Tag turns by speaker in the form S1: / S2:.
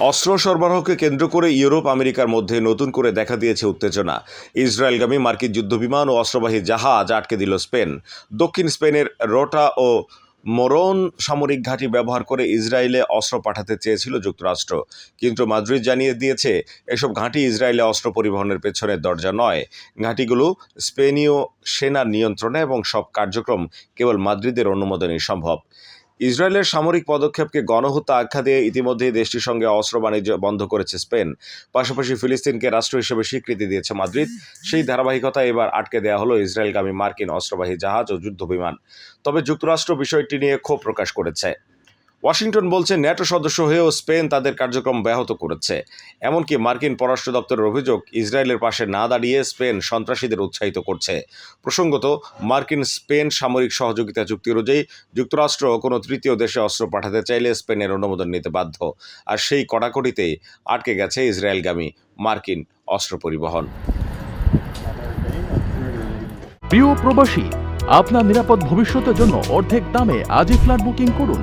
S1: অস্ত্র সরবরাহকে কেন্দ্র করে ইউরোপ, আমেরিকার মধ্যে নতুন করে দেখা দিয়েছে উত্তেজনা। ইসরায়েলগামী মার্কিন যুদ্ধবিমান ও অস্ত্রবাহী জাহাজ আটকে দিল স্পেন। দক্ষিণ স্পেনের রোটা ও মোরন সামরিক ঘাঁটি ব্যবহার করে ইসরায়েলে অস্ত্র পাঠাতে চেয়েছিল যুক্তরাষ্ট্র। কিন্তু মাদ্রিদ জানিয়ে দিয়েছে, এসব ঘাঁটি ইসরায়েলে অস্ত্র পরিবহনের পেছনের দরজা নয়। ঘাঁটিগুলো স্পেনীয় সেনার নিয়ন্ত্রণে এবং সব কার্যক্রম কেবল মাদ্রিদের অনুমোদনেই সম্ভব। ইসরায়েলের সামরিক পদক্ষেপকে গণহত্যা আখ্যা দিয়ে ইতিমধ্যেই দেশটির সঙ্গে অস্ত্র বাণিজ্য বন্ধ করেছে স্পেন। পাশাপাশি ফিলিস্তিনকে রাষ্ট্র হিসেবে স্বীকৃতি দিয়েছে মাদ্রিদ। সেই ধারাবাহিকতা এবার আটকে দেওয়া হলো ইসরায়েলগামী মার্কিন অস্ত্রবাহী জাহাজ ও যুদ্ধ বিমান তবে যুক্তরাষ্ট্র বিষয়টি নিয়ে ক্ষোভ প্রকাশ করেছে। ওয়াশিংটন বলছে, ন্যাটো সদস্য হয়েও স্পেন তাদের কার্যক্রম ব্যাহত করেছে। এমনকি মার্কিন পররাষ্ট্র দপ্তরের অভিযোগ, ইসরায়েলের পাশে না দাঁড়িয়ে স্পেন সন্ত্রাসীদের উৎসাহিত করছে। প্রসঙ্গত, মার্কিন স্পেন সামরিক সহযোগিতা চুক্তি অনুযায়ী যুক্তরাষ্ট্র কোনো তৃতীয় দেশে অস্ত্র পাঠাতে চাইলে স্পেনের অনুমোদন নিতে বাধ্য। আর সেই কড়াকড়িতেই আটকে গেছে ইসরায়েলগামী মার্কিন অস্ত্র পরিবহন।
S2: প্রিয় প্রবাসী, আপনার নিরাপদ ভবিষ্যতের জন্য অর্ধেক দামে আজই ফ্ল্যাট বুকিং করুন।